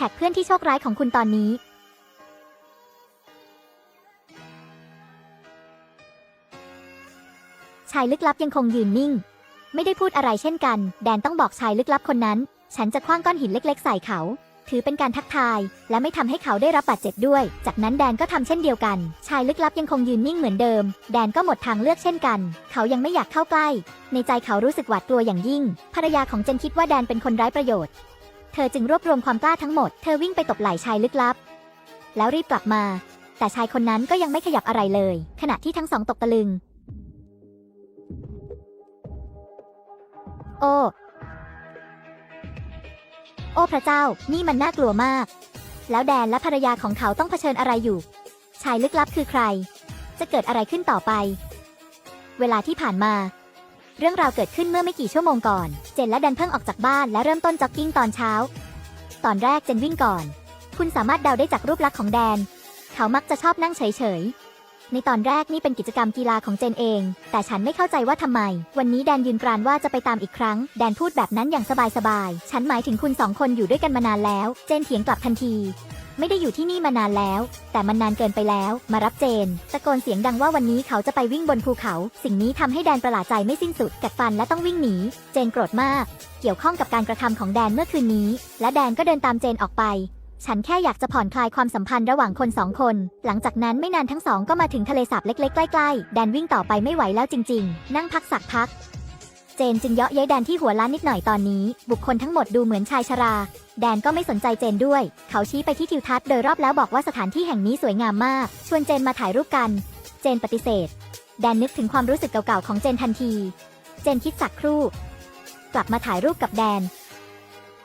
ท็กเพื่อนที่โชคร้ายของคุณตอนนี้ ชายลึกลับยังคงยืนนิ่ง ไม่ได้พูดอะไรเช่นกัน แดนต้องบอกชายลึกลับคนนั้น ฉันจะคว้างก้อนหินเล็ก ๆ ใส่เขา ถือเป็นการทักทาย และไม่ทำให้เขาได้รับบาดเจ็บด้วย จากนั้นแดนก็ทำเช่นเดียวกัน ชายลึกลับยังคงยืนนิ่งเหมือนเดิม แดนก็หมดทางเลือกเช่นกัน เขายังไม่อยากเข้าใกล้ ในใจเขารู้สึกหวาดกลัวอย่างยิ่ง ภรรยาของเจนคิดว่าแดนเป็นคนไร้ประโยชน์ เธอจึงรวบรวมความกล้าทั้งหมด เธอวิ่งไปตบไหล่ชายลึกลับ แล้วรีบกลับมา แต่ชายคนนั้นก็ยังไม่ขยับอะไรเลย ขณะที่ทั้งสองตกตะลึง โอ้ โอ้พระเจ้า นี่มันน่ากลัวมาก แล้วแดนและภรรยาของเขาต้องเผชิญอะไรอยู่ ชายลึกลับคือใคร จะเกิดอะไรขึ้นต่อไป เวลาที่ผ่านมา เรื่องราวเกิดขึ้นเมื่อไม่กี่ชั่วโมงก่อน เจนและแดนเพิ่งออกจากบ้านและเริ่มต้นจ็อกกิ้งตอนเช้า ตอนแรกเจนวิ่งก่อน คุณสามารถเดาได้จากรูปลักษณ์ของแดน เขามักจะชอบนั่งเฉยๆ ในตอนแรกนี่เป็นกิจกรรมกีฬาของเจนเอง แต่ฉันไม่เข้าใจว่าทำไม วันนี้แดนยืนกรานว่าจะไปตามอีกครั้ง แดนพูดแบบนั้นอย่างสบายๆ ฉันหมายถึงคุณสองคนอยู่ด้วยกันมานานแล้ว เจนเถียงกลับทันที ไม่ได้อยู่ที่นี่มานานแล้ว แต่มันนานเกินไปแล้ว มารับเจน ตะโกนเสียงดังว่าวันนี้เขาจะไปวิ่งบนภูเขา สิ่งนี้ทำให้แดนประหลาดใจไม่สิ้นสุด กัดฟันและต้องวิ่งหนี เจนโกรธมาก เกี่ยวข้องกับการกระทำของแดนเมื่อคืนนี้ และแดนก็เดินตามเจนออกไป ฉันแค่อยากจะผ่อนคลายความสัมพันธ์ระหว่างคนสองคน หลังจากนั้นไม่นานทั้งสองก็มาถึงทะเลสาบเล็กๆใกล้ๆ แดนวิ่งต่อไปไม่ไหวแล้วจริง ๆ นั่งพักสักพัก เจนจึงเยาะเย้ยแดนที่หัวล้านนิดหน่อยตอนนี้ บุคคลทั้งหมดดูเหมือนชายชรา แดนก็ไม่สนใจเจนด้วย เขาชี้ไปที่ทิวทัศน์โดยรอบแล้วบอกว่าสถานที่แห่งนี้สวยงามมาก ชวนเจนมาถ่ายรูปกัน เจนปฏิเสธ แดนนึกถึงความรู้สึกเก่าๆของเจนทันที เจนคิดสักครู่ กลับมาถ่ายรูปกับแดน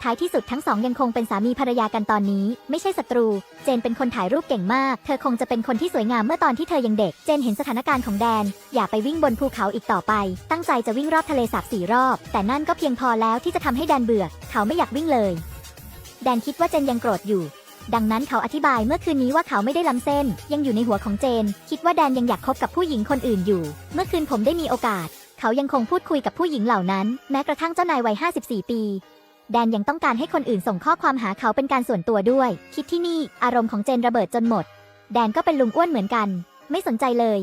ท้ายที่สุดทั้งสองยังคงเป็นสามีภรรยากันตอนนี้ ไม่ใช่ศัตรู เจนเป็นคนถ่ายรูปเก่งมาก เธอคงจะเป็นคนที่สวยงามเมื่อตอนที่เธอยังเด็ก เจนเห็นสถานการณ์ของแดน อย่าไปวิ่งบนภูเขาอีกต่อไป ตั้งใจจะวิ่งรอบทะเลสาบสี่รอบ แต่นั่นก็เพียงพอแล้วที่จะทำให้แดนเบื่อ เขาไม่อยากวิ่งเลย แดนคิดว่าเจนยังโกรธอยู่ดังนั้นเขาอธิบายเมื่อคืนนี้ว่าเขาไม่ได้ล้ำเส้น ยังอยู่ในหัวของเจน คิดว่าแดนยังอยากคบกับผู้หญิงคนอื่นอยู่ เมื่อคืนผมได้มีโอกาส เขายังคงพูดคุยกับผู้หญิงเหล่านั้น แม้กระทั่งเจ้านายวัย 54 ปี แดนยังต้องการให้คนอื่นส่งข้อความหาเขาเป็นการส่วนตัวด้วย คิดที่นี่ อารมณ์ของเจนระเบิดจนหมด แดนก็เป็นลุงอ้วนเหมือนกัน ไม่สนใจเลย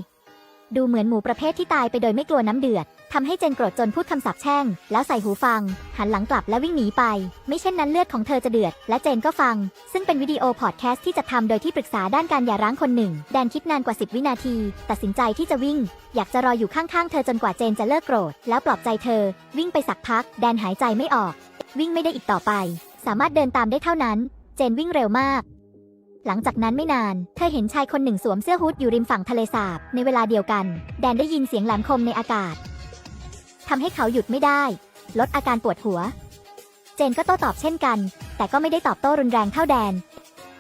ดูเหมือนหมูประเภทที่ตายไปโดยไม่กลัวน้ำเดือดทำให้เจนโกรธจนพูดคำสาปแช่ง แล้วใส่หูฟัง หันหลังกลับและวิ่งหนีไป ไม่เช่นนั้นเลือดของเธอจะเดือด และเจนก็ฟัง ซึ่งเป็นวิดีโอพอดแคสต์ที่จะทำโดยที่ปรึกษาด้านการหย่าร้างคนหนึ่ง แดนคิดนานกว่า 10 วินาที ตัดสินใจที่จะวิ่ง อยากจะรออยู่ข้างๆ เธอจนกว่าเจนจะเลิกโกรธ แล้วปลอบใจเธอ วิ่งไปสักพัก แดนหายใจไม่ออก วิ่งไม่ได้อีกต่อไป สามารถเดินตามได้เท่านั้น เจนวิ่งเร็วมาก หลังจากนั้นไม่นาน เธอเห็นชายคนหนึ่งสวมเสื้อฮูดอยู่ริมฝั่งทะเลสาบ ในเวลาเดียวกัน แดนได้ยินเสียงแหลมคมในอากาศทำให้เขาหยุดไม่ได้ ลดอาการปวดหัว เจนก็โต้ตอบเช่นกัน แต่ก็ไม่ได้ตอบโต้รุนแรงเท่าแดน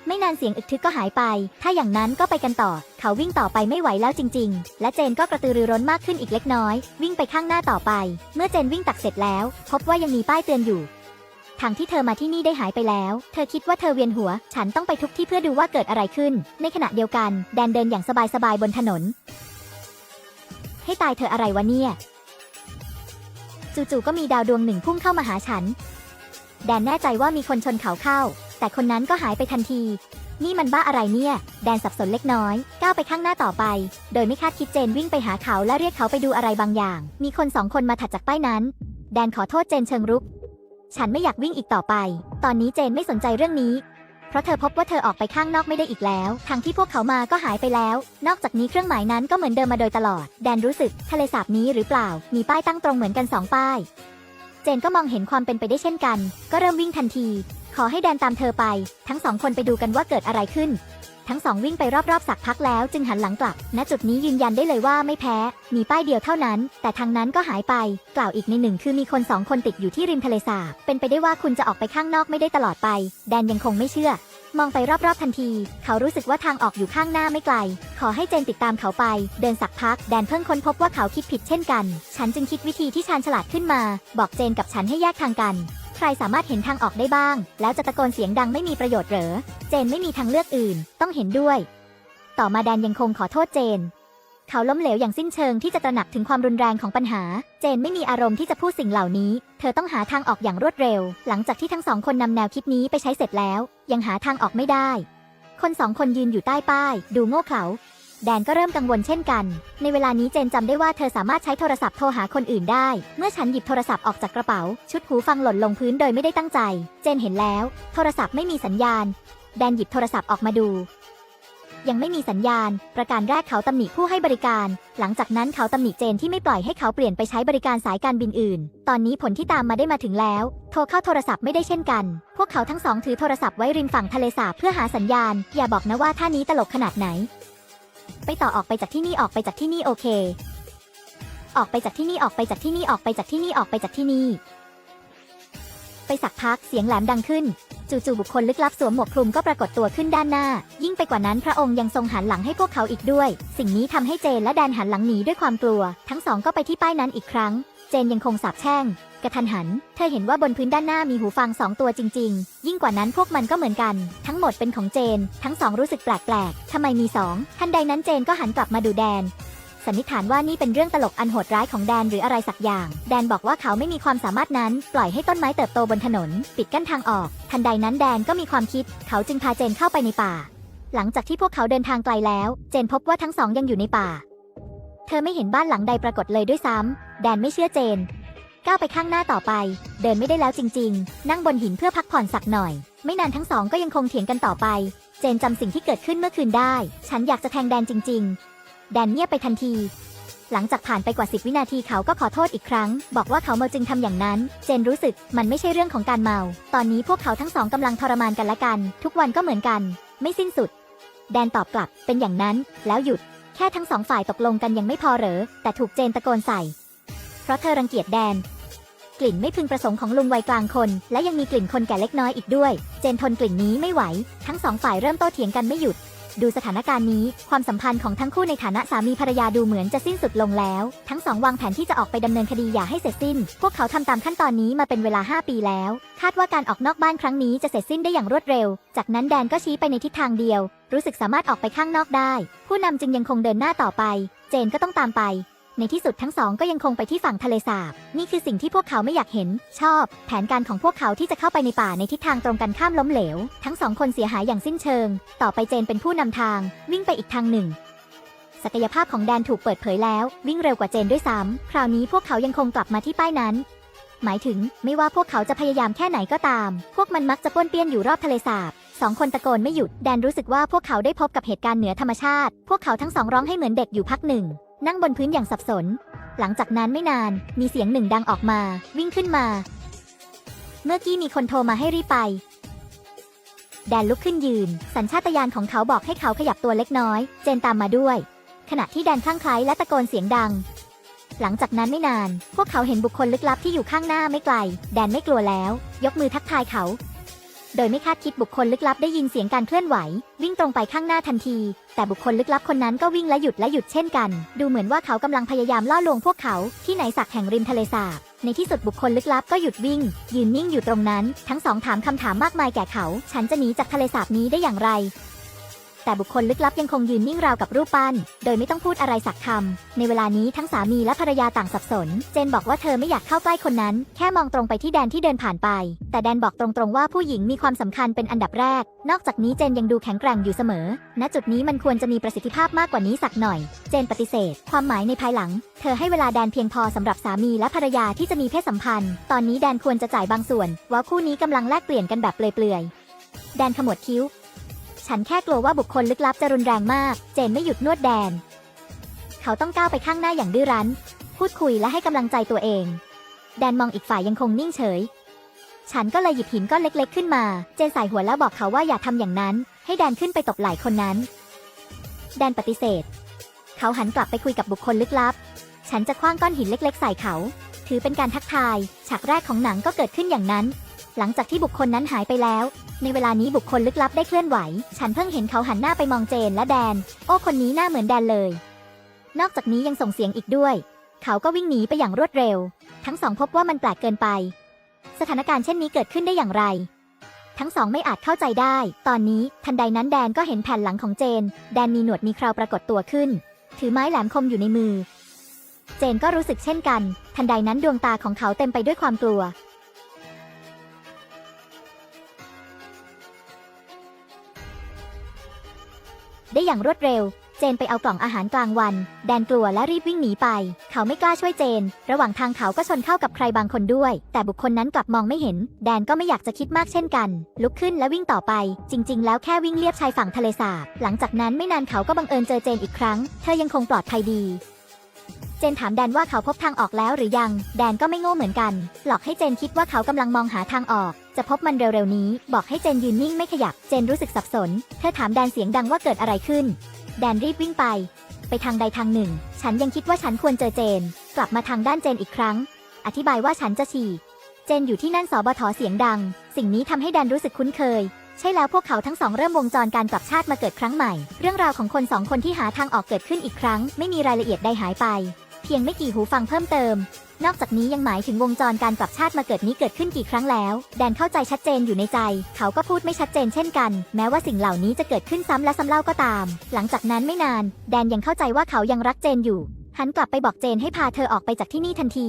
ไม่นานเสียงอึกทึกก็หายไป ถ้าอย่างนั้นก็ไปกันต่อ เขาวิ่งต่อไปไม่ไหวแล้วจริง ๆ และเจนก็กระตือรือร้นมากขึ้นอีกเล็กน้อย วิ่งไปข้างหน้าต่อไป เมื่อเจนวิ่งตักเสร็จแล้ว พบว่ายังมีป้ายเตือนอยู่ ทางที่เธอมาที่นี่ได้หายไปแล้ว เธอคิดว่าเธอเวียนหัว ฉันต้องไปทุกที่เพื่อดูว่าเกิดอะไรขึ้น ในขณะเดียวกัน แดนเดินอย่างสบายๆบนถนน ให้ตายเธออะไรวะเนี่ย จู่ๆก็มีดาวดวงหนึ่งพุ่งเข้ามาหาฉัน แดนแน่ใจว่ามีคนชนเขาเข้า แต่คนนั้นก็หายไปทันที นี่มันบ้าอะไรเนี่ย แดนสับสนเล็กน้อย ก้าวไปข้างหน้าต่อไป โดยไม่คาดคิดเจนวิ่งไปหาเขาและเรียกเขาไปดูอะไรบางอย่าง มีคนสองคนมาถัดจากป้ายนั้น แดนขอโทษเจนเชิงรุก ฉันไม่อยากวิ่งอีกต่อไป ตอนนี้เจนไม่สนใจเรื่องนี้ เพราะเธอพบว่าเธอออกไปข้างนอกไม่ได้อีกแล้ว ทางที่พวกเขามาก็หายไปแล้ว นอกจากนี้เครื่องหมายนั้นก็เหมือนเดิมมาโดยตลอด แดนรู้สึกทะเลสาบนี้หรือเปล่า มีป้ายตั้งตรงเหมือนกันสองป้าย เจนก็มองเห็นความเป็นไปได้เช่นกัน ก็เริ่มวิ่งทันที ขอให้แดนตามเธอไป ทั้งสองคนไปดูกันว่าเกิดอะไรขึ้น ทั้งสองวิ่งไปรอบๆสักพักแล้วจึงหันหลังกลับ ณ จุดนี้ยืนยันได้เลยว่าไม่แพ้ มีป้ายเดียวเท่านั้น แต่ทางนั้นก็หายไป กล่าวอีกในหนึ่งคือมีคนสองคนติดอยู่ที่ริมทะเลสาบ เป็นไปได้ว่าคุณจะออกไปข้างนอกไม่ได้ตลอดไป แดนยังคงไม่เชื่อ มองไปรอบๆทันที เขารู้สึกว่าทางออกอยู่ข้างหน้าไม่ไกล ขอให้เจนติดตามเขาไป เดินสักพัก แดนเพิ่งค้นพบว่าเขาคิดผิดเช่นกัน ฉันจึงคิดวิธีที่ชาญฉลาดขึ้นมา บอกเจนกับฉันให้แยกทางกัน รสามารถเห็นทางออกได้บ้าง แล้วจะตะโกนเสียงดังไม่มีประโยชน์เหรอ เจนไม่มีทางเลือกอื่น ต้องเห็นด้วย ต่อมาแดนยังคงขอโทษเจน เขาล้มเหลวอย่างสิ้นเชิงที่จะตระหนักถึงความรุนแรงของปัญหา เจนไม่มีอารมณ์ที่จะพูดสิ่งเหล่านี้ เธอต้องหาทางออกอย่างรวดเร็ว หลังจากที่ทั้งสองคนนำแนวคิดนี้ไปใช้เสร็จแล้ว ยังหาทางออกไม่ได้ คนสองคนยืนอยู่ใต้ป้าย ดูโง่เขลา แดนก็เริ่มกังวลเช่นกัน ในเวลานี้เจนจำได้ว่าเธอสามารถใช้โทรศัพท์โทรหาคนอื่นได้ เมื่อฉันหยิบโทรศัพท์ออกจากกระเป๋า ชุดหูฟังหล่นลงพื้นโดยไม่ได้ตั้งใจ เจนเห็นแล้ว โทรศัพท์ไม่มีสัญญาณ แดนหยิบโทรศัพท์ออกมาดู ยังไม่มีสัญญาณ ประการแรกเขาตำหนิผู้ให้บริการ หลังจากนั้นเขาตำหนิเจนที่ไม่ปล่อยให้เขาเปลี่ยนไปใช้บริการสายการบินอื่น ตอนนี้ผลที่ตามมาได้มาถึงแล้ว โทรเข้าโทรศัพท์ไม่ได้เช่นกัน พวกเขาทั้งสองถือโทรศัพท์ไว้ริมฝั่งทะเลสาบเพื่อหาสัญญาณ อย่าบอกนะว่าท่านี้ตลกขนาดไหน ไปต่อออกไปจากที่นี่ออกไปจากที่นี่โอเค ออกไปจากที่นี่ออกไปจากที่นี่ออกไปจากที่นี่ออกไปจากที่นี่ ไปสักพักเสียงแหลมดังขึ้น จู่ๆบุคคลลึกลับสวมหมวกคลุมก็ปรากฏตัวขึ้นด้านหน้า ยิ่งไปกว่านั้นพระองค์ยังทรงหันหลังให้พวกเขาอีกด้วย สิ่งนี้ทำให้เจนและแดนหันหลังหนีด้วยความกลัว ทั้งสองก็ไปที่ป้ายนั้นอีกครั้ง เจนยังคงสาบแช่ง กระทันหัน เธอเห็นว่าบนพื้นด้านหน้ามีหูฟังสองตัวจริง ๆ ยิ่งกว่านั้นพวกมันก็เหมือนกัน ทั้งหมดเป็นของเจน ทั้งสองรู้สึกแปลกๆทำไมมีสองทันใดนั้นเจนก็หันกลับมาดูแดนสันนิษฐานว่านี่เป็นเรื่องตลกอันโหดร้ายของแดนหรืออะไรสักอย่าง แดนบอกว่าเขาไม่มีความสามารถนั้น ปล่อยให้ต้นไม้เติบโตบนถนน ปิดกั้นทางออก ทันใดนั้นแดนก็มีความคิด เขาจึงพาเจนเข้าไปในป่า หลังจากที่พวกเขาเดินทางไกลแล้ว เจนพบว่าทั้งสองยังอยู่ในป่า เธอไม่เห็นบ้านหลังใดปรากฏเลยด้วยซ้ำแดนไม่เชื่อเจน ก้าวไปข้างหน้าต่อไป เดินไม่ได้แล้วจริง ๆ นั่งบนหินเพื่อพักผ่อนสักหน่อย ไม่นานทั้งสองก็ยังคงเถียงกันต่อไป เจนจำสิ่งที่เกิดขึ้นเมื่อคืนได้ ฉันอยากจะแทงแดนจริง ๆ แดนเงียบไปทันที หลังจากผ่านไปกว่า 10 วินาทีเขาก็ขอโทษอีกครั้ง บอกว่าเขาเมาจึงทำอย่างนั้น เจนรู้สึกมันไม่ใช่เรื่องของการเมา ตอนนี้พวกเขาทั้งสองกำลังทรมานกันและกัน ทุกวันก็เหมือนกัน ไม่สิ้นสุด แดนตอบกลับเป็นอย่างนั้น แล้วหยุด แค่ทั้งสองฝ่ายตกลงกันยังไม่พอเหรอ แต่ถูกเจนตะโกนใส่ เพราะเธอรังเกียจแดน กลิ่นไม่พึงประสงค์ของลุงวัยกลางคน และยังมีกลิ่นคนแก่เล็กน้อยอีกด้วย เจนทนกลิ่นนี้ไม่ไหว ทั้งสองฝ่ายเริ่มโต้เถียงกันไม่หยุด ดูสถานการณ์นี้ ความสัมพันธ์ของทั้งคู่ในฐานะสามีภรรยาดูเหมือนจะสิ้นสุดลงแล้ว ทั้งสองวางแผนที่จะออกไปดำเนินคดีอย่าให้เสร็จสิ้น พวกเขาทำตามขั้นตอนนี้มาเป็นเวลา 5 ปีแล้ว คาดว่าการออกนอกบ้านครั้งนี้จะเสร็จสิ้นได้อย่างรวดเร็ว จากนั้นแดนก็ชี้ไปในทิศทางเดียว รู้สึกสามารถออกไปข้างนอกได้ ผู้นำจึงยังคงเดินหน้าต่อไป เจนก็ต้องตามไป ในที่สุดทั้งสองก็ยังคงไปที่ฝั่งทะเลสาบ นี่คือสิ่งที่พวกเขาไม่อยากเห็น ชอบ แผนการของพวกเขาที่จะเข้าไปในป่าในทิศทางตรงกันข้ามล้มเหลว ทั้งสองคนเสียหายอย่างสิ้นเชิง ต่อไปเจนเป็นผู้นำทาง วิ่งไปอีกทางหนึ่ง ศักยภาพของแดนถูกเปิดเผยแล้ว วิ่งเร็วกว่าเจนด้วยซ้ำคราวนี้พวกเขายังคงกลับมาที่ป้ายนั้นหมายถึงไม่ว่าพวกเขาจะพยายามแค่ไหนก็ตาม พวกมันมักจะป้วนเปี้ยนอยู่รอบทะเลสาบสองคนตะโกนไม่หยุด แดนรู้สึกว่าพวกเขาได้พบกับเหตุการณ์เหนือธรรมชาติ พวกเขาทั้งสองร้องให้เหมือนเด็กอยู่พักหนึ่ง นั่งบนพื้นอย่างสับสน หลังจากนั้นไม่นาน มีเสียงหนึ่งดังออกมา วิ่งขึ้นมา เมื่อกี้มีคนโทรมาให้รีบไป แดนลุกขึ้นยืน สัญชาตญาณของเขาบอกให้เขาขยับตัวเล็กน้อย เจนตามมาด้วย ขณะที่แดนคลั่งไคล้และตะโกนเสียงดัง หลังจากนั้นไม่นาน พวกเขาเห็นบุคคลลึกลับที่อยู่ข้างหน้าไม่ไกล แดนไม่กลัวแล้ว ยกมือทักทายเขา โดยไม่คาดคิดบุคคลลึกลับได้ยินเสียงการเคลื่อนไหว วิ่งตรงไปข้างหน้าทันที แต่บุคคลลึกลับคนนั้นก็วิ่งและหยุดและหยุดเช่นกัน ดูเหมือนว่าเขากำลังพยายามล่อลวงพวกเขาที่ไหนสักแห่งริมทะเลสาบในที่สุดบุคคลลึกลับก็หยุดวิ่ง ยืนนิ่งอยู่ตรงนั้น ทั้งสองถามคำถามมากมายแก่เขา ฉันจะหนีจากทะเลสาบนี้ได้อย่างไร แต่บุคคลลึกลับยังคงยืนนิ่งราวกับรูปปั้น โดยไม่ต้องพูดอะไรสักคำ ในเวลานี้ทั้งสามีและภรรยาต่างสับสน เจนบอกว่าเธอไม่อยากเข้าใกล้คนนั้น แค่มองตรงไปที่แดนที่เดินผ่านไป แต่แดนบอกตรงๆว่าผู้หญิงมีความสำคัญเป็นอันดับแรก นอกจากนี้เจนยังดูแข็งแกร่งอยู่เสมอ ณ จุดนี้มันควรจะมีประสิทธิภาพมากกว่านี้สักหน่อย เจนปฏิเสธ ความหมายในภายหลัง เธอให้เวลาแดนเพียงพอสำหรับสามีและภรรยาที่จะมีเพศสัมพันธ์ ตอนนี้แดนควรจะจ่ายบางส่วน ว่าคู่นี้กำลังแลกเปลี่ยนกันแบบเปลือยๆแดนขมวดคิ้ว ฉันแค่กลัวว่าบุคคลลึกลับจะรุนแรงมาก เจนไม่หยุดนวดแดน เขาต้องก้าวไปข้างหน้าอย่างดื้อรั้น พูดคุยและให้กำลังใจตัวเอง แดนมองอีกฝ่ายยังคงนิ่งเฉย ฉันก็เลยหยิบหินก้อนเล็ก ๆ ขึ้นมา เจนใส่หัวแล้วบอกเขาว่าอย่าทำอย่างนั้น ให้แดนขึ้นไปตบไหล่คนนั้น แดนปฏิเสธ เขาหันกลับไปคุยกับบุคคลลึกลับ ฉันจะคว้างก้อนหินเล็ก ๆ ใส่เขา ถือเป็นการทักทาย ฉากแรกของหนังก็เกิดขึ้นอย่างนั้น หลังจากที่บุคคลนั้นหายไปแล้ว ในเวลานี้บุคคลลึกลับได้เคลื่อนไหว ฉันเพิ่งเห็นเขาหันหน้าไปมองเจนและแดน โอ้คนนี้หน้าเหมือนแดนเลย นอกจากนี้ยังส่งเสียงอีกด้วย เขาก็วิ่งหนีไปอย่างรวดเร็ว ทั้งสองพบว่ามันแปลกเกินไป สถานการณ์เช่นนี้เกิดขึ้นได้อย่างไร ทั้งสองไม่อาจเข้าใจได้ ตอนนี้ทันใดนั้นแดนก็เห็นแผ่นหลังของเจน แดนมีหนวดมีเคราวปรากฏตัวขึ้น ถือไม้แหลมคมอยู่ในมือ เจนก็รู้สึกเช่นกัน ทันใดนั้นดวงตาของเขาเต็มไปด้วยความกลัว อย่างรวดเร็ว เจนไปเอากล่องอาหารกลางวัน แดนกลัวและรีบวิ่งหนีไป เขาไม่กล้าช่วยเจน ระหว่างทางเขาก็ชนเข้ากับใครบางคนด้วย แต่บุคคลนั้นกลับมองไม่เห็น แดนก็ไม่อยากจะคิดมากเช่นกัน ลุกขึ้นและวิ่งต่อไป จริง ๆ แล้วแค่วิ่งเลียบชายฝั่งทะเลสาบ หลังจากนั้นไม่นานเขาก็บังเอิญเจอเจนอีกครั้ง เธอยังคงปลอดภัยดีเจนถามแดนว่าเขาพบทางออกแล้วหรือยัง แดนก็ไม่โง่เหมือนกัน หลอกให้เจนคิดว่าเขากำลังมองหาทางออก จะพบมันเร็วๆนี้ บอกให้เจนยืนนิ่งไม่ขยับ เจนรู้สึกสับสน เธอถามแดนเสียงดังว่าเกิดอะไรขึ้น แดนรีบวิ่งไป ไปทางใดทางหนึ่ง ฉันยังคิดว่าฉันควรเจอเจน กลับมาทางด้านเจนอีกครั้ง อธิบายว่าฉันจะฉี่ เจนอยู่ที่นั่นสบทเสียงดัง สิ่งนี้ทำให้แดนรู้สึกคุ้นเคย ใช่แล้วพวกเขาทั้งสองเริ่มวงจรการกลับชาติมาเกิดครั้งใหม่ เรื่องราวของคนสองคนที่หาทางออกเกิดขึ้นอีกครั้ง ไม่มีรายละเอียดใดหายไป เพียงไม่กี่หูฟังเพิ่มเติม นอกจากนี้ยังหมายถึงวงจรการกลับชาติมาเกิดนี้เกิดขึ้นกี่ครั้งแล้ว แดนเข้าใจชัดเจนอยู่ในใจ เขาก็พูดไม่ชัดเจนเช่นกัน แม้ว่าสิ่งเหล่านี้จะเกิดขึ้นซ้ำและซ้ำเล่าก็ตาม หลังจากนั้นไม่นาน แดนยังเข้าใจว่าเขายังรักเจนอยู่ หันกลับไปบอกเจนให้พาเธอออกไปจากที่นี่ทันที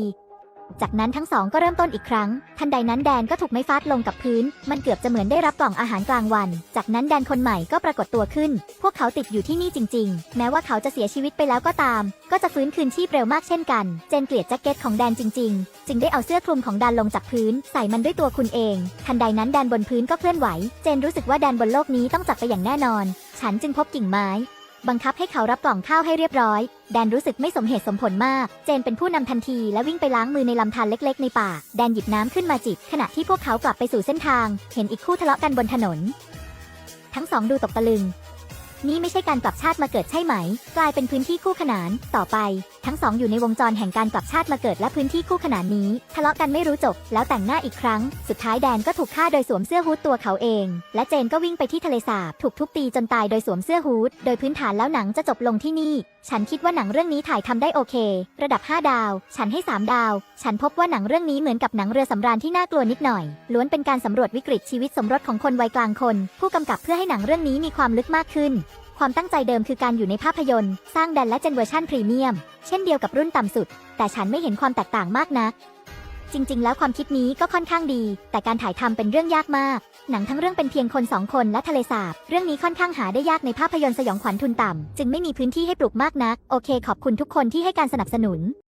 จากนั้นทั้งสองก็เริ่มต้นอีกครั้ง ทันใดนั้นแดนก็ถูกไม้ฟาดลงกับพื้น มันเกือบจะเหมือนได้รับกล่องอาหารกลางวัน จากนั้นแดนคนใหม่ก็ปรากฏตัวขึ้น พวกเขาติดอยู่ที่นี่จริง ๆ แม้ว่าเขาจะเสียชีวิตไปแล้วก็ตาม ก็จะฟื้นคืนชีพเร็วมากเช่นกัน เจนเกลียดแจ็คเก็ตของแดนจริง ๆ จึงได้เอาเสื้อคลุมของแดนลงจากพื้น ใส่มันด้วยตัวคุณเอง ทันใดนั้นแดนบนพื้นก็เคลื่อนไหว เจนรู้สึกว่าแดนบนโลกนี้ต้องจากไปอย่างแน่นอน ฉันจึงพบกิ่งไม้ บังคับให้เขารับกล่องข้าวให้เรียบร้อย แดนรู้สึกไม่สมเหตุสมผลมาก เจนเป็นผู้นำทันทีและวิ่งไปล้างมือในลำธารเล็ก ๆ ในป่า แดนหยิบน้ำขึ้นมาจิบ ขณะที่พวกเขากลับไปสู่เส้นทาง เห็นอีกคู่ทะเลาะกันบนถนน ทั้งสองดูตกตะลึง นี่ไม่ใช่การกลับชาติมาเกิดใช่ไหม กลายเป็นพื้นที่คู่ขนาน ต่อไป ทั้งสองอยู่ในวงจรแห่งการกลับชาติมาเกิดและพื้นที่คู่ขนานนี้ ทะเลาะกันไม่รู้จบ แล้วแต่งหน้าอีกครั้ง สุดท้ายแดนก็ถูกฆ่าโดยสวมเสื้อฮูดตัวเขาเอง และเจนก็วิ่งไปที่ทะเลสาบ ถูกทุบตีจนตายโดยสวมเสื้อฮูด โดยพื้นฐานแล้วหนังจะจบลงที่นี่ ฉันคิดว่าหนังเรื่องนี้ถ่ายทำได้โอเค ระดับ 5 ดาว ฉันให้ 3 ดาว ฉันพบว่าหนังเรื่องนี้เหมือนกับหนังเรือสำราญที่น่ากลัวนิดหน่อย ล้วนเป็นการสำรวจวิกฤตชีวิตสมรสของคนวัยกลางคน ผู้กำกับเพื่อให้หนังเรื่องนี้มีความลึกมากขึ้น ความตั้งใจเดิมคือการอยู่ในภาพยนตร์ สร้างแดนและเจนเวอร์ชันพรีเมียม เช่นเดียวกับรุ่นต่ำสุด แต่ฉันไม่เห็นความแตกต่างมากนัก จริง ๆ แล้วความคิดนี้ก็ค่อนข้างดี แต่การถ่ายทำเป็นเรื่องยากมาก หนังทั้งเรื่องเป็นเพียงคนสองคนและทะเลสาบ เรื่องนี้ค่อนข้างหาได้ยากในภาพยนตร์สยองขวัญทุนต่ำ จึงไม่มีพื้นที่ให้ปลูกมากนัก โอเค ขอบคุณทุกคนที่ให้การสนับสนุน